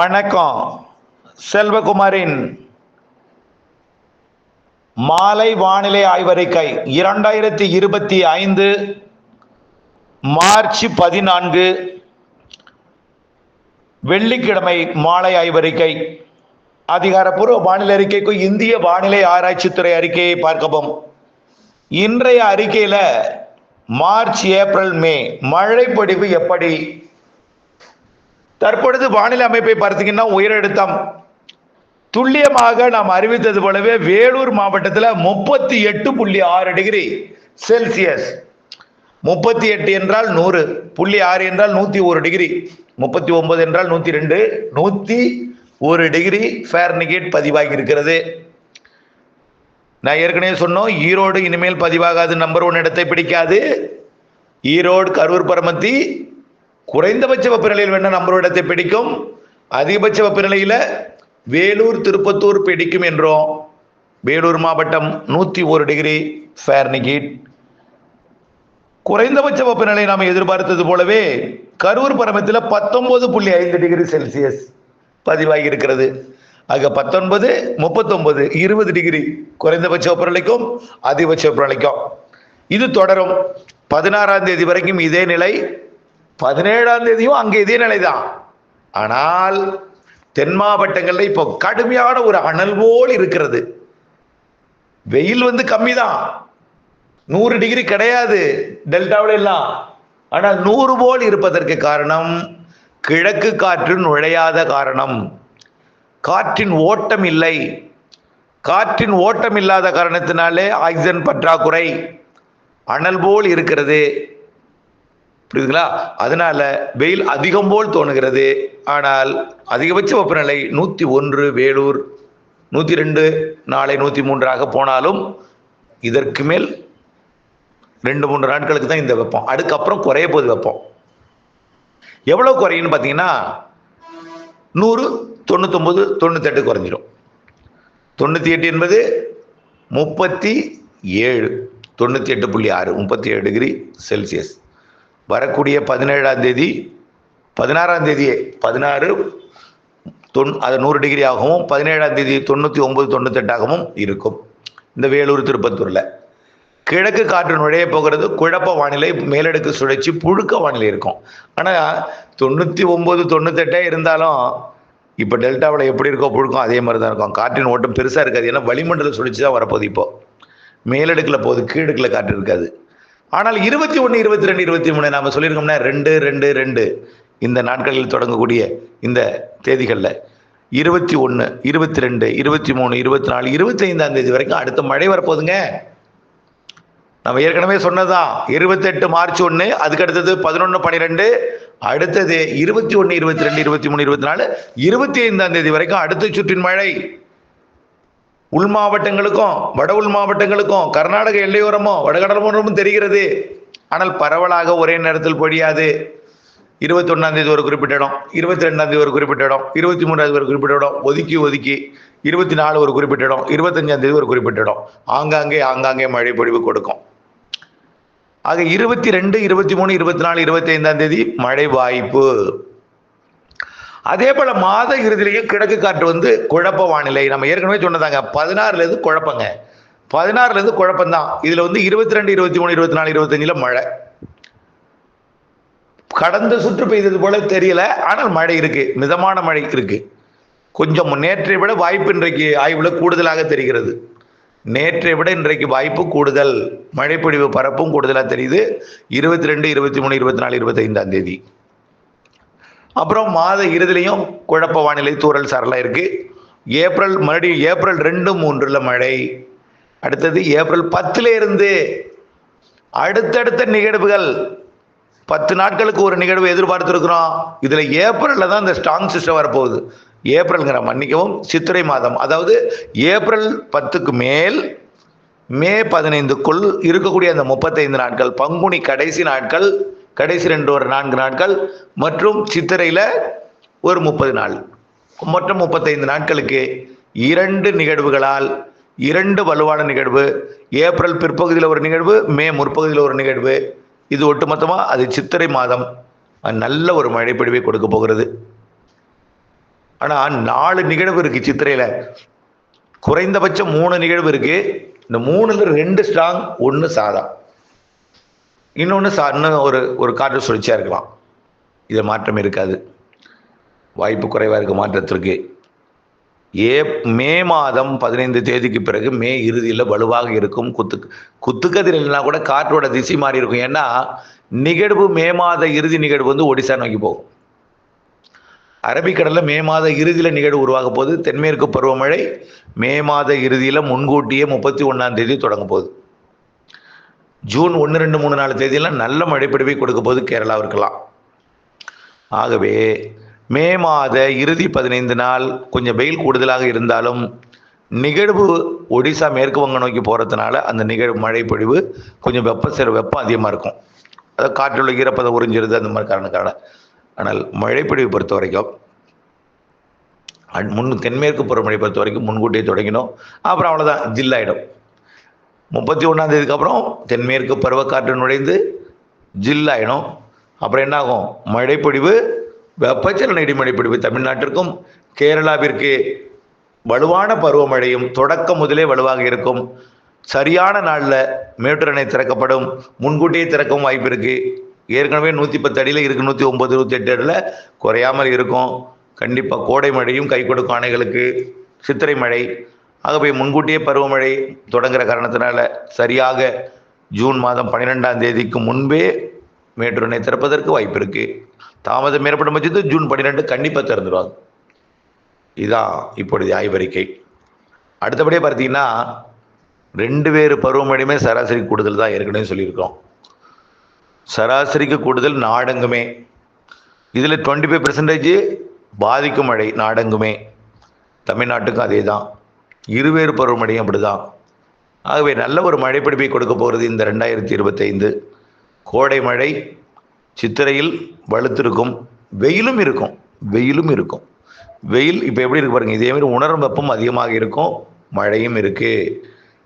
வணக்கம். செல்வகுமாரின் மாலை வானிலை ஆய்வறிக்கை இரண்டாயிரத்தி இருபத்தி ஐந்து மார்ச் பதினான்கு. வெள்ளிக்கிழமை மாலை ஆய்வறிக்கை. அதிகாரப்பூர்வ வானிலை அறிக்கைக்கு இந்திய வானிலை ஆராய்ச்சித்துறை அறிக்கையை பார்க்கவும். இன்றைய அறிக்கையில மார்ச் ஏப்ரல் மே மழை எப்படி? தற்பொழுது வானிலை அமைப்பை பார்த்தீங்கன்னா உயரழுத்தம். துல்லியமாக நாம் அறிவித்தது போலவே வேலூர் மாவட்டத்தில் முப்பத்தி எட்டு புள்ளி ஆறு டிகிரி செல்சியஸ். முப்பத்தி எட்டு என்றால் நூறு புள்ளி ஆறு என்றால் நூத்தி ஒரு டிகிரி. முப்பத்தி ஒன்பது என்றால் நூத்தி ரெண்டு நூத்தி ஒரு டிகிரி ஃபேர்னிகேட் பதிவாகி இருக்கிறது. நான் ஏற்கனவே சொன்னோம் ஈரோடு இனிமேல் பதிவாகாது நம்பர் ஒன் இடத்தை பிடிக்காது. ஈரோடு கரூர் பரமத்தி குறைந்தபட்ச வெப்பநிலையில் வேணா நம்மளோட இடத்தை பிடிக்கும். அதிகபட்ச வெப்பநிலையில வேலூர் திருப்பத்தூர் பிடிக்கும் என்றோம். வேலூர் மாவட்டம் நூத்தி ஒரு டிகிரி ஃபேர்னிகீட் குறைந்தபட்ச வெப்பநிலை நாம் எதிர்பார்த்தது போலவே கரூர் பரமத்தில் பத்தொன்பது புள்ளி ஐந்து டிகிரி செல்சியஸ் பதிவாகி இருக்கிறது. ஆக பத்தொன்பது முப்பத்தொன்பது இருபது டிகிரி குறைந்தபட்ச வெப்பநிலைக்கும் அதிகபட்ச வெப்பநிலைக்கும். இது தொடரும். பதினாறாம் தேதி வரைக்கும் இதே நிலை. பதினேழாம் தேதியும் அங்கே இதே நிலைதான் ஆனால் தென் மாவட்டங்களில் இப்போ கடுமையான ஒரு அனல் போல் இருக்கிறது. வெயில் வந்து கம்மி தான் நூறு டிகிரி கிடையாது டெல்டாவில் எல்லாம். ஆனால் நூறு போல் இருப்பதற்கு காரணம் கிழக்கு காற்று நுழையாத காரணம். காற்றின் ஓட்டம் இல்லை. காற்றின் ஓட்டம் இல்லாத காரணத்தினாலே ஆக்சிஜன் பற்றாக்குறை அனல் போல் இருக்கிறது. புரியுதுங்களா? அதனால வெயில் அதிகம் போல் தோணுகிறது. ஆனால் அதிகபட்ச வெப்பநிலை நூற்றி ஒன்று வேலூர் நூற்றி ரெண்டு நாளை நூற்றி மூன்றாக போனாலும் இதற்கு மேல் ரெண்டு மூன்று நாட்களுக்கு தான் இந்த வெப்பம். அதுக்கப்புறம் குறைய போகுது வெப்பம். எவ்வளோ குறையுன்னு பார்த்தீங்கன்னா நூறு தொண்ணூத்தொம்பது தொண்ணூத்தெட்டு குறைஞ்சிடும் தொண்ணூற்றி எட்டு என்பது முப்பத்தி ஏழு தொண்ணூற்றி எட்டு புள்ளி ஆறு முப்பத்தி ஏழு டிகிரி செல்சியஸ். வரக்கூடிய பதினேழாம் தேதி பதினாறாம் தேதியே பதினாறு தொன் அது நூறு டிகிரி ஆகவும் பதினேழாம் தேதி தொண்ணூற்றி ஒம்பது தொண்ணூத்தெட்டாகவும் இருக்கும். இந்த வேலூர் திருப்பத்தூரில். கிழக்கு காற்று நுழைய போகிறது குழப்ப வானிலை மேலடுக்கு சுழற்சி புழுக்க வானிலை இருக்கும். ஆனால் தொண்ணூற்றி ஒம்பது தொண்ணூத்தெட்டே இருந்தாலும் இப்போ டெல்டாவில் எப்படி இருக்கோ புழுக்கம் அதே மாதிரி தான் இருக்கும். காற்றின் ஓட்டம் பெருசாக இருக்காது. ஏன்னா வளிமண்டல சுழற்சி தான் வரப்போகுது இப்போ. மேலடுக்கில் போகுது கீழடுக்கில் காற்று இருக்காது. ஆனால் இருபத்தி ஒன்று இருபத்தி ரெண்டு இருபத்தி மூணு நாம சொல்லியிருக்கோம்னா ரெண்டு ரெண்டு ரெண்டு. இந்த நாட்களில் தொடங்கக்கூடிய இந்த தேதிகளில் இருபத்தி ஒன்று இருபத்தி ரெண்டு இருபத்தி மூணு இருபத்தி நாலு இருபத்தி ஐந்தாம் தேதி வரைக்கும் அடுத்த மழை வரப்போகுதுங்க. நம்ம ஏற்கனவே சொன்னதான் இருபத்தெட்டு மார்ச் ஒன்று அதுக்கு அடுத்தது பதினொன்று பன்னிரெண்டு அடுத்தது இருபத்தி ஒன்று இருபத்தி ரெண்டு இருபத்தி மூணு இருபத்தி நாலு. இருபத்தி ஐந்தாம் தேதி வரைக்கும் அடுத்த சுற்றின் மழை. உள் மாவட்டங்களுக்கும் வட உள் மாவட்டங்களுக்கும் கர்நாடக எல்லையோரமோ வடகடலோரமும் தெரிகிறது. ஆனால் பரவலாக ஒரே நேரத்தில் பொழியாது. இருபத்தி ஒன்றாம் தேதி ஒரு குறிப்பிட்ட இடம் இருபத்தி ரெண்டாம் தேதி ஒரு குறிப்பிட்ட இடம் இருபத்தி மூணாம் தேதி ஒரு குறிப்பிட்ட இடம் ஒதுக்கி ஒதுக்கி இருபத்தி நாலு ஒரு குறிப்பிட்ட இடம் இருபத்தஞ்சாம் தேதி ஒரு குறிப்பிட்ட இடம். ஆங்காங்கே ஆங்காங்கே மழை பொழிவு கொடுக்கும். ஆக இருபத்தி ரெண்டு இருபத்தி மூணு இருபத்தி நாலு இருபத்தி ஐந்தாம் தேதி மழை வாய்ப்பு. அதே போல மாத இறுதியிலையும் கிழக்கு காற்று வந்து குழப்ப வானிலை. நம்ம ஏற்கனவே சொன்னதாங்க பதினாறுலேருந்து குழப்பங்க. பதினாறுலேருந்து குழப்பம் குழப்பம்தான். இதில் வந்து இருபத்தி ரெண்டு இருபத்தி மூணு இருபத்தி நாலு இருபத்தஞ்சில் மழை. கடந்த சுற்று பெய்தது போல தெரியல ஆனால் மழை இருக்கு. மிதமான மழை இருக்கு. கொஞ்சம் நேற்றை விட வாய்ப்பு இன்றைக்கு ஆய்வில் கூடுதலாக தெரிகிறது. நேற்றை விட இன்றைக்கு வாய்ப்பு கூடுதல். மழைப்பொழிவு பரப்பும் கூடுதலாக தெரியுது. இருபத்தி ரெண்டு இருபத்தி மூணு இருபத்தி நாலு இருபத்தைந்தாம் தேதி. அப்புறம் மாத இறுதிலையும் குழப்ப வானிலை தூரல் சரலாக இருக்கு. ஏப்ரல் மறுபடியும் ஏப்ரல் ரெண்டு மூன்றுல மழை. அடுத்தது ஏப்ரல் பத்துல இருந்து அடுத்தடுத்த நிகழ்வுகள். பத்து நாட்களுக்கு ஒரு நிகழ்வு எதிர்பார்த்துருக்குறோம். இதில் ஏப்ரலில் தான் இந்த ஸ்ட்ராங் சிஸ்டம் வரப்போகுது. ஏப்ரல்ங்கிற மன்னிக்கவும் சித்திரை மாதம். அதாவது ஏப்ரல் பத்துக்கு மேல் மே பதினைந்துக்குள் இருக்கக்கூடிய அந்த முப்பத்தைந்து நாட்கள் பங்குனி கடைசி நாட்கள் கடைசி ரெண்டு ஒரு நான்கு நாட்கள் மற்றும் சித்திரையில் ஒரு முப்பது நாள். மொத்தம் முப்பத்தைந்து நாட்களுக்கு இரண்டு நிகழ்வுகளால் இரண்டு வலுவான நிகழ்வு. ஏப்ரல் பிற்பகுதியில் ஒரு நிகழ்வு மே முற்பகுதியில் ஒரு நிகழ்வு. இது ஒட்டுமொத்தமாக அது சித்திரை மாதம். நல்ல ஒரு மழைப்பொழிவை கொடுக்க போகிறது. ஆனால் நாலு நிகழ்வு இருக்குது சித்திரையில். குறைந்தபட்சம் மூணு நிகழ்வு இருக்குது இந்த மூணுல ரெண்டு ஸ்ட்ராங் ஒன்று சாதம் இன்னொன்று சா இன்னும் ஒரு ஒரு காற்று சுழற்சியாக இருக்கலாம். இது மாற்றம் இருக்காது. வாய்ப்பு குறைவாக இருக்க மாற்றத்திற்கு ஏ மே மாதம் பதினைந்து தேதிக்கு பிறகு மே இறுதியில் வலுவாக இருக்கும். குத்து குத்துக்கதிர் இல்லைனா கூட காற்றோட திசை மாறி இருக்கும். ஏன்னா நிகழ்வு மே மாத இறுதி நிகழ்வு வந்து ஒடிசா நோக்கி போகும். அரபிக்கடலில் மே மாத இறுதியில் நிகழ்வு உருவாக போகுது. தென்மேற்கு பருவமழை மே மாத இறுதியில் முன்கூட்டியே முப்பத்தி ஒன்றாம் தேதி தொடங்க போகுது. ஜூன் ஒன்று ரெண்டு மூணு நாலு தேதியெல்லாம் நல்ல மழைப்பிடிவை கொடுக்க போது கேரளாவிற்கெல்லாம் ஆகவே மே மாத இறுதி பதினைந்து நாள் கொஞ்சம் வெயில் கூடுதலாக இருந்தாலும் நிகழ்வு ஒடிசா மேற்கு வங்க நோக்கி போகிறதுனால அந்த நிகழ்வு மழை பொழிவு கொஞ்சம் வெப்ப சில வெப்பம் அதிகமாக இருக்கும். அதாவது காற்றுள்ள ஈரப்பதம் உறிஞ்சிருது அந்த மாதிரி காரணக்கான ஆனால் மழைப்பொழிவு பொறுத்த வரைக்கும் முன் தென்மேற்கு பருவமழை பொறுத்த வரைக்கும் முன்கூட்டியே தொடங்கினோம். அப்புறம் அவ்வளோதான் ஜில்லாயிடும். முப்பத்தி ஒன்றாம் தேதிக்கு அப்புறம் தென்மேற்கு பருவக்காற்று நுழைந்து ஜில்லாயிடும். அப்புறம் என்னாகும்? மழைப்பொடிவு வெப்பச்சலன இடிமழைப்பொழிவு தமிழ்நாட்டிற்கும் கேரளாவிற்கு வலுவான பருவமழையும் தொடக்கம் முதலே வலுவாக இருக்கும். சரியான நாளில் மேட்டூர் அணை திறக்கப்படும். முன்கூட்டியே திறக்கவும் வாய்ப்பு இருக்குது ஏற்கனவே நூற்றி பத்து அடியில் இருக்குது நூற்றி ஒம்பது நூற்றி எட்டு அடியில் குறையாமல் இருக்கும். கண்டிப்பாக கோடை மழையும் கை கொடுக்கும் அணைகளுக்கு சித்திரை மழை ஆக போய் முன்கூட்டியே பருவமழை தொடங்குற காரணத்தினால சரியாக ஜூன் மாதம் பன்னிரெண்டாம் தேதிக்கு முன்பே மேட்டூர் அணை திறப்பதற்கு வாய்ப்பு இருக்கு. தாமதம் ஏற்படும் பட்சத்து ஜூன் பன்னிரெண்டு கண்டிப்பாக திறந்துடுவாங்க இதுதான் இப்பொழுது ஆய்வறிக்கை. அடுத்தபடியே பார்த்தீங்கன்னா ரெண்டு பேர் பருவமழையுமே சராசரி கூடுதல் தான் ஏற்கனவே சொல்லியிருக்கோம் சராசரிக்கு கூடுதல் நாடெங்குமே. இதில் டுவெண்ட்டி ஃபைவ் பெர்சன்டேஜ் பாதிக்கும் மழை நாடெங்குமே. தமிழ்நாட்டுக்கும் அதே தான் இருவேறு பருவமழையும் அப்படிதான். ஆகவே நல்ல ஒரு மழைப்பிடிப்பை கொடுக்க போகிறது இந்த ரெண்டாயிரத்தி இருபத்தைந்து. கோடை மழை சித்திரையில் வலுத்திருக்கும். வெயிலும் இருக்கும் வெயிலும் இருக்கும். வெயில் இப்போ எப்படி இருக்கு பாருங்க இதே மாதிரி உணரும் வெப்பம் அதிகமாக இருக்கும் மழையும் இருக்குது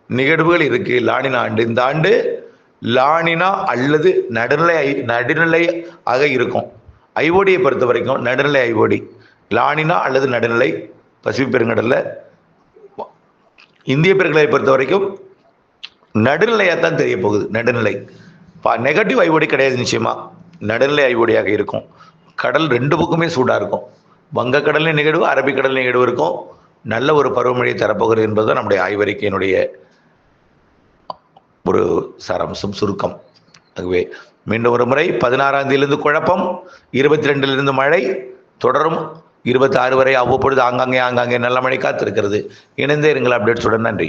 நிகழ்வுகள் இருக்குது லானினா ஆண்டு. இந்த ஆண்டு லானினா அல்லது நடுநிலை ஐ- நடுநிலை ஆக இருக்கும். ஐஓடியை பொறுத்த வரைக்கும் நடுநிலை ஐஓடி. லானினா அல்லது நடுநிலை பசிபிக் இந்திய பெருங்கடலை பொறுத்த வரைக்கும் நடுநிலையாக தான் தெரிய போகுது நடுநிலை. பா நெகட்டிவ் ஐஓடி கிடையாது நிச்சயமா. நடுநிலை ஐஓடியாக இருக்கும். கடல் ரெண்டு பக்கமே சூடாக இருக்கும். வங்கக்கடல் நிகழ்வு அரபிக்கடல் நிகழ்வு இருக்கும். நல்ல ஒரு பருவமழை தரப்போகிறது என்பதுதான் நம்முடைய ஆய்வறிக்கையினுடைய ஒரு சாராம்சம் சுருக்கம். ஆகவே மீண்டும் ஒரு முறை பதினாறாம் தேதியிலிருந்து குழப்பம் இருபத்தி ரெண்டிலிருந்து மழை தொடரும் இருபத்தாறு வரை அவ்வப்பொழுது ஆங்காங்கே ஆங்காங்கே நல்ல மழை காத்திருக்கிறது. இணைந்தே இருங்கள் அப்டேட்ஸுடன் நன்றி.